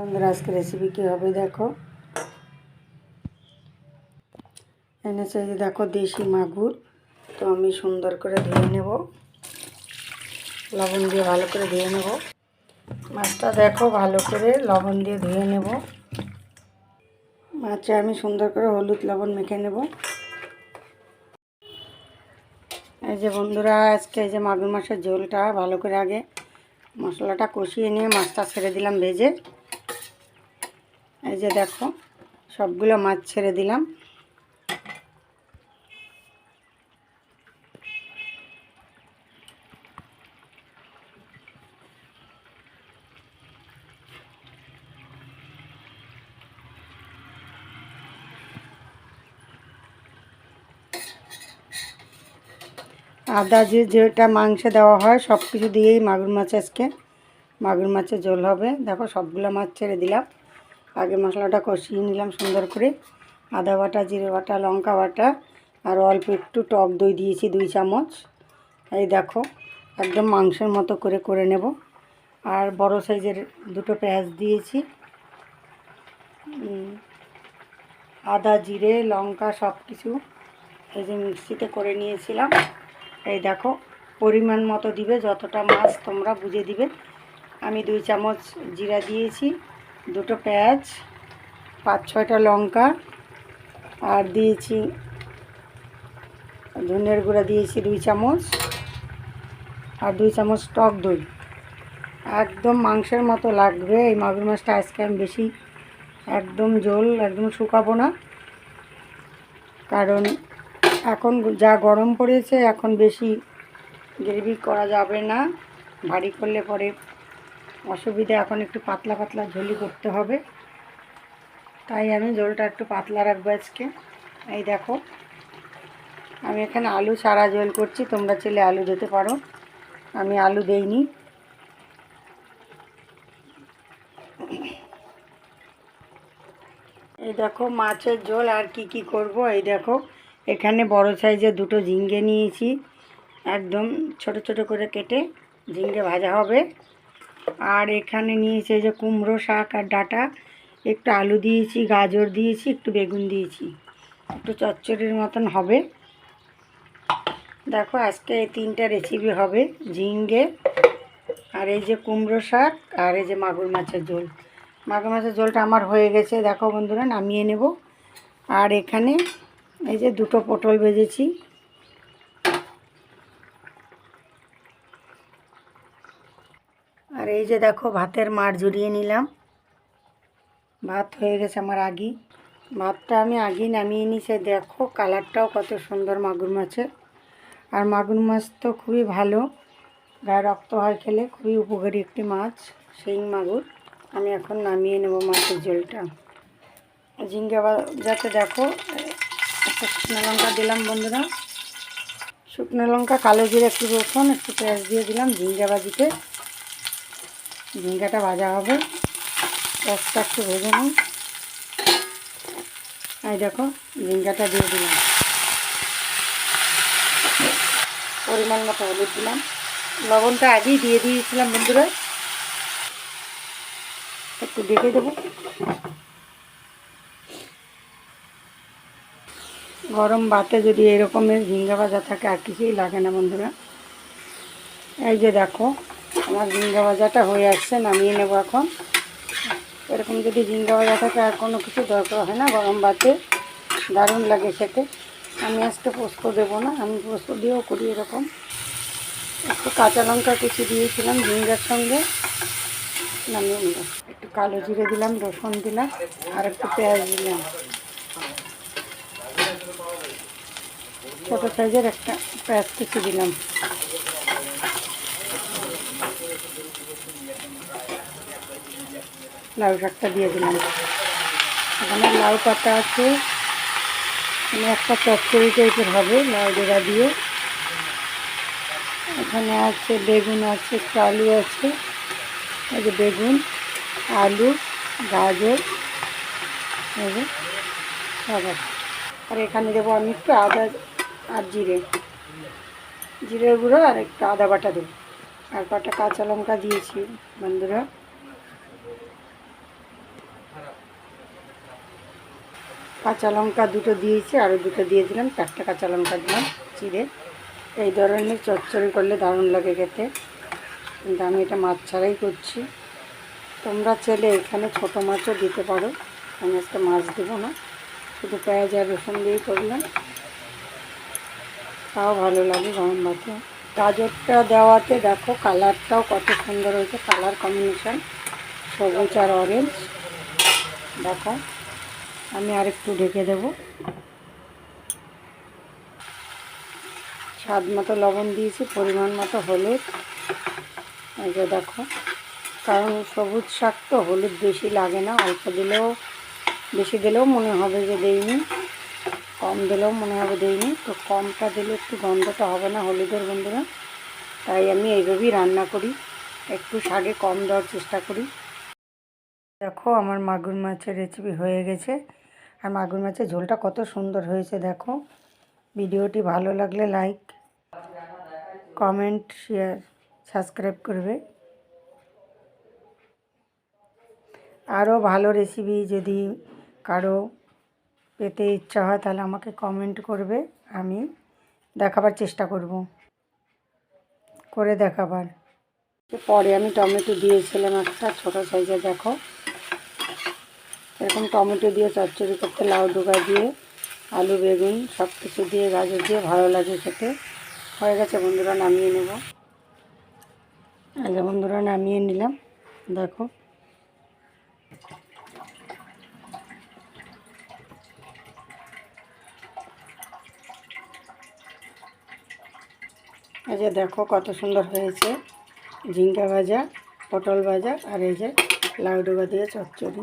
বন্ধুরা আজকে রেসিপি কী হবে দেখো? এনেছে যে দেখো দেশি মাগুর। তো আমি সুন্দর করে ধুয়ে নেব। লবণ দিয়ে ভালো করে ধুয়ে নেব। মাছটা দেখো ভালো করে লবণ দিয়ে ধুয়ে নেব। মাছে আমি সুন্দর করে হলুদ লবণ মেখে নেব। এই যে বন্ধুরা, আজকে এই যে মাগুর মাছের ঝোলটা ভালো করে আগে মশলাটা কষিয়ে নিয়ে মাছটা ছেড়ে দিলাম ভেজে। এই যে দেখো, সবগুলো মাছ ছেড়ে দিলাম। আদা যে যেটা মাংসে দেওয়া হয় সব কিছু দিয়েই মাগুর মাছ আজকে। মাগুর মাছের ঝোল হবে। দেখো, সবগুলো মাছ ছেড়ে দিলাম। আগে মশলাটা কষিয়ে নিলাম সুন্দর করে। আদা বাটা, জিরে বাটা, লঙ্কা বাটা আর অল্প একটু টক দই দিয়েছি দুই চামচ। এই দেখো, একদম মাংসের মতো করে করে নেব। আর বড় সাইজের দুটো পেঁয়াজ দিয়েছি। আদা, জিরে, লঙ্কা সব কিছু এই যে মিক্সিতে করে নিয়েছিলাম। এই দেখো, পরিমাণ মতো দিবে, যতটা মাছ তোমরা বুঝে দিবে। আমি দুই চামচ জিরা দিয়েছি। দুটো পেঁয়াজ, পাঁচ ছয়টা লঙ্কা আর দিয়েছি, ধনের গুঁড়া দিয়েছি দুই চামচ আর দুই চামচ টক দই। একদম মাংসের মতো লাগবে, এই মাগুর মাছটা আজকে আমি বেশি একদম ঝোল, একদম শুকাবো না। কারণ এখন যা গরম পড়েছে, এখন বেশি গ্রেভি করা যাবে না, ভারী করলে পরে অসুবিধা, এখন একটু পাতলা পাতলা ঝোলি করতে হবে। তাই আমি ঝোলটা একটু পাতলা রাখব আজকে। এই দেখো, আমি এখানে আলু সারা ঝোল করছি, তোমরা চাইলে আলু দিতে পারো। আমি আলু দেইনি। এই দেখো, মাছের ঝোল আর কি কি করব? এই দেখো, এখানে বড় সাইজে দুটো ঝিঙ্গে নিয়েছি। একদম ছোট ছোট করে কেটে ঝিঙ্গে ভাজা হবে। আর এখানে নিয়েছে যে কুমড়ো শাক আর ডাটা। একটু আলু দিয়েছি, গাজর দিয়েছি, একটু বেগুন দিয়েছি। একটু চচ্চড়ির মতন হবে। দেখো আজকে এই তিনটা রেসিপি হবে, ঝিঙ্গে আর এই যে কুমড়ো শাক আর এই যে মাগুর মাছের ঝোল। মাগুর মাছের ঝোলটা আমার হয়ে গেছে, দেখো বন্ধুরা, নামিয়ে নেব। আর এখানে এই যে দুটো পটল ভেজেছি। এই যে দেখো, ভাতের মার জড়িয়ে নিলাম। ভাত হয়ে গেছে আমার আগি। ভাতটা আমি আগেই নামিয়ে নিছে। দেখো, কালারটাও কত সুন্দর মাগুর মাছের। আর মাগুর মাছ তো খুবই ভালো। গায়ে রক্ত হয় খেলে, খুবই উপকারী একটি মাছ সেই মাগুর। আমি এখন নামিয়ে নেব মাছের ঝোলটা। ঝিঙ্গে যাতে দেখো, একটা শুকনো লঙ্কা দিলাম বন্ধুরা। শুকনো লঙ্কা, কালো জিরে, একটু রসুন, একটু পেঁয়াজ দিয়ে দিলাম ঝিঙ্গা বাজিতে ঝিঙ্গাটা ভাজা হবে। পেঁয়াজটা একটু ভেজে নিই। এই দেখো ঝিঙ্গাটা দিয়ে দিলাম। পরিমাণ মতো হলুদ দিলাম। লবণটা আগেই দিয়ে দিয়েছিলাম বন্ধুরা। একটু দেখে দেবো। গরম ভাতে যদি এরকমের ঝিঙ্গা ভাজা থাকে, আর কিছুই লাগে না বন্ধুরা। এই যে দেখো আমার ঝিঙ্গা ভাজাটা হয়ে আসছে, নামিয়ে নেব এখন। এরকম যদি ঝিঙ্গা ভাজা থাকে, আর কোনো কিছু দরকার হয় না, গরম ভাতে। দারুণ লাগে খেতে। আমি আজকে পোস্ত দেবো না, আমি পোস্ত দিয়েও করি এরকম। একটু কাঁচা লঙ্কা কুচি দিয়েছিলাম ঝিঙ্গার সঙ্গে। নামিয়ে নেব। একটু কালো জিরে দিলাম, রসুন দিলাম, আর একটু পেঁয়াজ দিলাম। ছোটো সাইজের একটা পেঁয়াজ কুচি দিলাম। লাউ শাকটা দিয়ে দিলাম। এখানে লাউ পাতা আছে। এখানে একটা চচ্চড়ি টাইপের হবে, লাউ ডেরা দিয়ে। এখানে আছে বেগুন আছে আলু আছে। এই যে বেগুন, আলু, গাজর আর এখানে দেবো আমি একটু আদা আর জিরে। জিরের গুঁড়ো আর একটু আদা বাটা দেবো। আর কটা কাঁচা লঙ্কা দিয়েছি বন্ধুরা। কাঁচা লঙ্কা দুটো দিয়েছি আরও দুটো দিয়ে দিলাম, চারটে কাঁচা লঙ্কা দিলাম, চিড়ে। এই ধরনের চচ্চড়ি করলে দারুণ লাগে খেতে। কিন্তু আমি এটা মাছ ছাড়াই করছি। তোমরা চেলে এখানে ছোটো মাছও দিতে পারো। আমি আজকে মাছ দেবো না। শুধু পেঁয়াজ আর রসুন দিয়েই করলাম। তাও ভালো লাগে গরম ভাতে। গাজরটা দেওয়াতে দেখো কালারটাও কত সুন্দর হয়েছে। কালার কম্বিনেশন সবুজ আর অরেঞ্জ দেখো। আমি আরেকটু ঢেকে দেব। স্বাদ মতো লবণ দিয়েছি, পরিমাণ মতো হলুদ। এই যে দেখো, কারণ সবুজ শাক তো হলুদ বেশি লাগে না, অল্প দিলেও, বেশি দিলেও মনে হবে যে দেইনি, কম দিলেও মনে হবে দেইনি। তো কমটা দিলে একটু গন্ধটা হবে না হলুদের গন্ধটা। তাই আমি এইভাবেই রান্না করি, একটু শাকে কম দেওয়ার চেষ্টা করি। দেখো, আমার মাগুর মাছের রেসিপি হয়ে গেছে। আর মাগুর মাছের ঝোলটা কত সুন্দর হয়েছে দেখো। ভিডিওটি ভালো লাগলে লাইক কমেন্ট শেয়ার সাবস্ক্রাইব করবে। আরও ভালো রেসিপি যদি কারও পেতে ইচ্ছা হয় তাহলে আমাকে কমেন্ট করবে, আমি দেখাবার চেষ্টা করব। করে দেখাবার। পরে আমি টমেটো দিয়েছিলাম একটা ছোটো সাইজে দেখো। এরকম টমেটো দিয়ে চচ্চড়ি করতে, লাউ ডোকা দিয়ে, আলু, বেগুন সব কিছু দিয়ে, গাজর দিয়ে ভালো লাগে খেতে। হয়ে গেছে বন্ধুরা, নামিয়ে নেব। আগে বন্ধুরা, নামিয়ে নিলাম। দেখো। এই যে দেখো কত সুন্দর হয়েছে। ঝিঙ্গা ভাজা, পটল ভাজা আর এই যে লাউ ডোকা দিয়ে চচ্চড়ি।